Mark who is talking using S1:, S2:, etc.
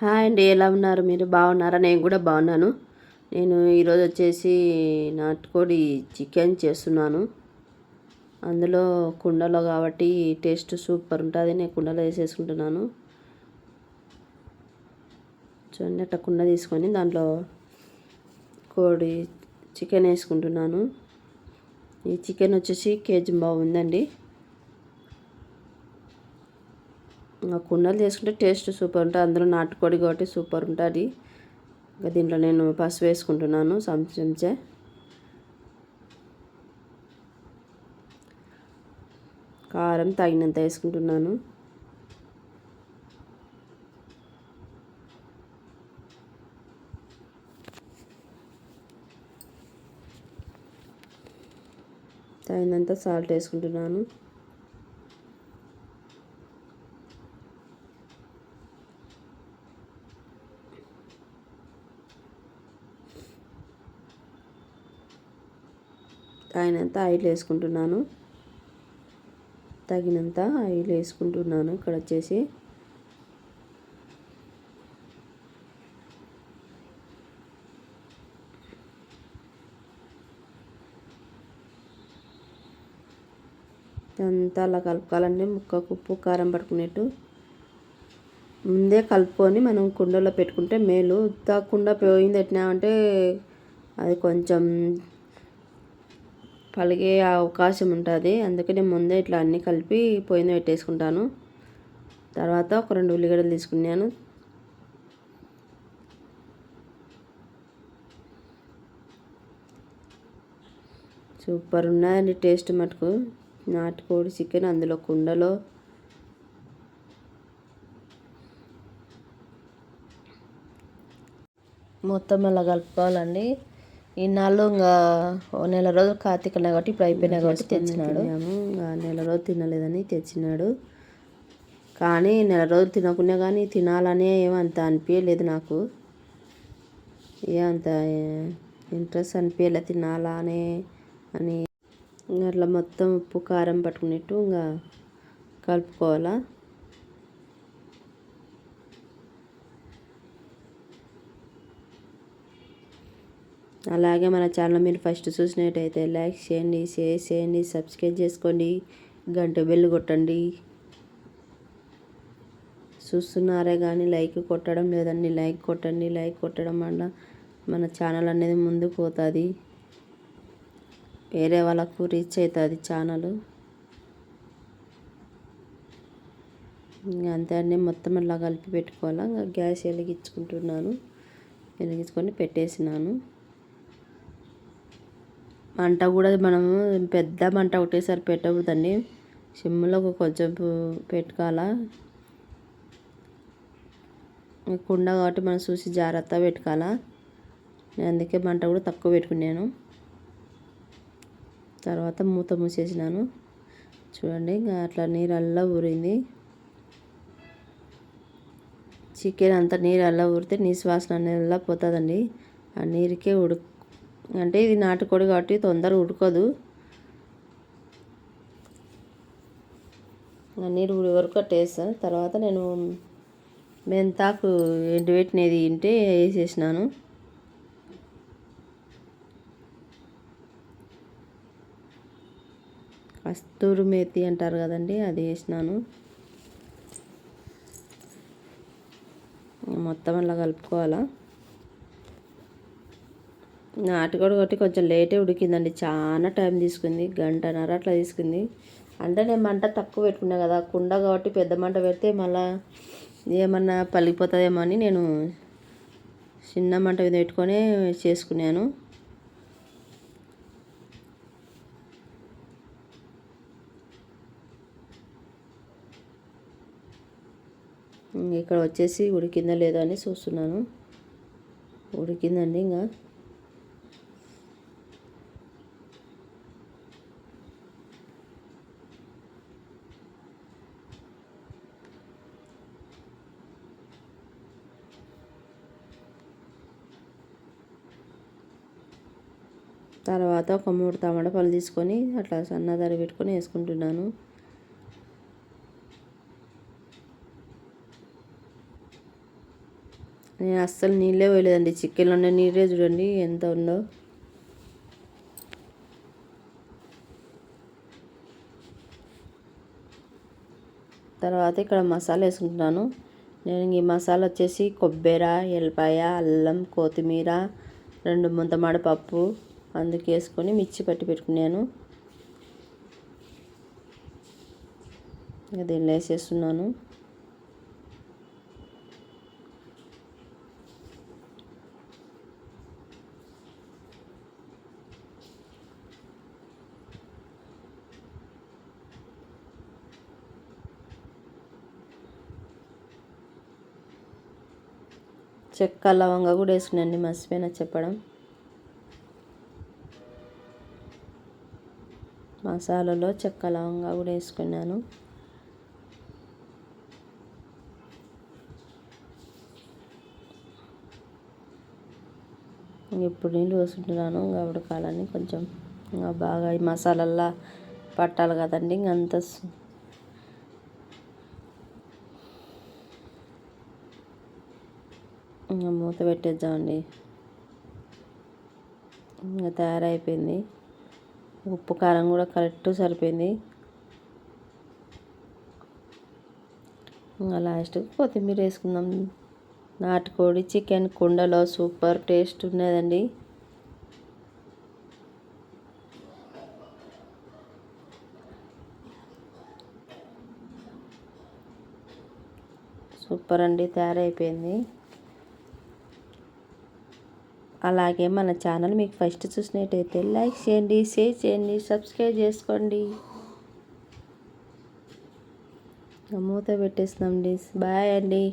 S1: Hi అండి ఎలా ఉన్నారు? మీరు బాగున్నారా? నేను కూడా బాగున్నాను. నేను ఈరోజు వచ్చేసి నాటుకోడి చికెన్ చేస్తున్నాను. అందులో కుండలో కాబట్టి టేస్ట్ సూపర్ ఉంటుంది. నేను కుండలో వేసేసుకుంటున్నాను. చూడండి అట్లా కుండ తీసుకొని దాంట్లో కోడి చికెన్ వేసుకుంటున్నాను. ఈ చికెన్ వచ్చేసి కేజీ బాగుందండి ఇంకా కుండలు చేసుకుంటే టేస్ట్ సూపర్ ఉంటుంది అందులో నాటుకోడి కాబట్టి సూపర్ ఉంటుంది. ఇంకా దీంట్లో నేను పసుపు వేసుకుంటున్నాను చెంచా కారం తగినంత వేసుకుంటున్నాను. తగినంత సాల్ట్ వేసుకుంటున్నాను. తగినంత ఆయిల్ వేసుకుంటున్నాను. తగినంత ఆయిల్ వేసుకుంటున్నాను. ఇక్కడ వచ్చేసి అంతా అలా కలుపుకోవాలండి ముక్కకు ఉప్పు కారం పట్టుకునేట్టు. ముందే కలుపుకొని మనం కుండలో పెట్టుకుంటే మేలు. తాకుండా పోయింది పెట్టినామంటే అది కొంచెం పలిగే అవకాశం ఉంటుంది. అందుకే నేను ముందే ఇట్లా అన్నీ కలిపి పొయ్యి మీద పెట్టేసుకుంటాను. తర్వాత ఒక రెండు ఉల్లిగడ్డలు తీసుకున్నాను. సూపర్ ఉన్నాయండి టేస్ట్ మటుకు. నాటుకోడి చికెన్ అందులో కుండలో. మొత్తం అలా కలుపుకోవాలండి? ఇన్నాళ్ళు ఇంకా నెల రోజులు కార్తీక కాబట్టి ఇప్పుడు అయిపోయినా కాబట్టి తెచ్చినాడు. ఇంకా నెల రోజులు తినలేదని తెచ్చినాడు. కానీ నెల రోజులు తినకున్నా కానీ తినాలనే ఏమంత అనిపించలేదు నాకు. ఏమంత ఇంట్రెస్ట్ అనిపించలే తినాలనే అని అట్లా మొత్తం ఉప్పు కారం పట్టుకునేట్టు ఇంకా కలుపుకోవాలా. అలాగే మన ఛానల్ మీరు ఫస్ట్ చూసినట్టయితే లైక్ చేయండి షేర్ చేయండి సబ్స్క్రైబ్ చేసుకోండి గంట బెల్లు కొట్టండి. చూస్తున్నారే కానీ లైక్ కొట్టడం లేదండి. లైక్ కొట్టండి లైక్ కొట్టడం వల్ల మన ఛానల్ అనేది ముందుకు పోతుంది. వేరే వాళ్ళకు రీచ్ అవుతుంది ఛానల్. ఇంకా అంతే అండి. మొత్తం అలా కలిపి పెట్టుకోవాలా? ఇంకా గ్యాస్ వెలిగించుకుంటున్నాను. వెలిగించుకొని పెట్టేసినాను. మంట కూడా మనము పెద్ద మంట ఒకటేసారి పెట్టకూడదండి సిమ్లో కొంచెం పెట్టుకోవాలా? కుండ కాబట్టి మనం చూసి జాగ్రత్త పెట్టుకోవాలా? నేను అందుకే మంట కూడా తక్కువ పెట్టుకున్నాను. తర్వాత మూత మూసేసినాను. చూడండి ఇంకా అట్లా నీరల్లా ఊరింది. చికెన్ అంతా నీరల్లా ఊరితే నీ శ్వాసన అనేది పోతుందండి. ఆ నీరుకే ఉడుకు అంటే ఇది నాటుకోడి కాబట్టి తొందరగా ఉడకదు. నీరు ఉడి వరకు కట్టేస్తా. తర్వాత నేను మెంతాకు ఎండుపెట్టినది తింటే వేసేసినాను. కస్తూరు మేతి అంటారు కదండి అది వేసినాను. మొత్తం అలా కలుపుకోవాలా? నాటుకోడి కొట్టి కొంచెం లేటే ఉడికిందండి. చాలా టైం తీసుకుంది. గంటన్నర అట్లా తీసుకుంది. అంటే నేను మంట తక్కువ పెట్టుకున్నా కదా. కుండ కాబట్టి పెద్ద మంట పెడితే మళ్ళా ఏమన్నా పలిగిపోతుందేమో అని నేను చిన్న మంట మీద పెట్టుకొని చేసుకున్నాను. ఇక్కడ వచ్చేసి ఉడికిందా లేదో అని చూస్తున్నాను. ఉడికిందండి ఇంకా. తర్వాత ఒక మూడు టమాటా పళ్ళు తీసుకొని అట్లా సన్నదారి పెట్టుకొని వేసుకుంటున్నాను. నేను అస్సలు నీళ్ళే పోయలేదండి. చికెన్లోనే నీరే చూడండి ఎంత ఉందో. తర్వాత ఇక్కడ మసాలా వేసుకుంటున్నాను. నేను ఈ మసాలా వచ్చేసి కొబ్బరి ఎల్లిపాయ అల్లం కొత్తిమీర రెండు ముంతమాడ పప్పు అందుకు వేసుకొని మిర్చి పట్టి పెట్టుకున్నాను. అది వేసేస్తున్నాను. చెక్క లవంగా కూడా వేసుకున్నాండి మర్చిపోయినా చెప్పడం. మసాలాలో చెక్క లవంగా కూడా వేసుకున్నాను. ఇప్పుడు నీళ్ళు పోసుకుంటున్నాను కాబట్టి కాలని కొంచెం ఇంకా బాగా ఈ మసాలల్లా పట్టాలి కదండి. ఇంకంత ఇంకా మూత పెట్టేద్దామండి. ఇంకా తయారైపోయింది. ఉప్పు కారం కూడా కరెక్ట్ సరిపోయింది. ఇంకా లాస్ట్ కొత్తిమీర వేసుకుందాం. నాటుకోడి చికెన్ కుండలో సూపర్ టేస్ట్ ఉన్నదండి. సూపర్ అండి తయారైపోయింది. అలాగే మన ఛానల్ మీకు ఫస్ట్ చూసినట్టయితే లైక్ చేయండి షేర్ చేయండి సబ్స్క్రైబ్ చేసుకోండి. మూత పెట్టేస్తున్నాం బాయ్ అండి.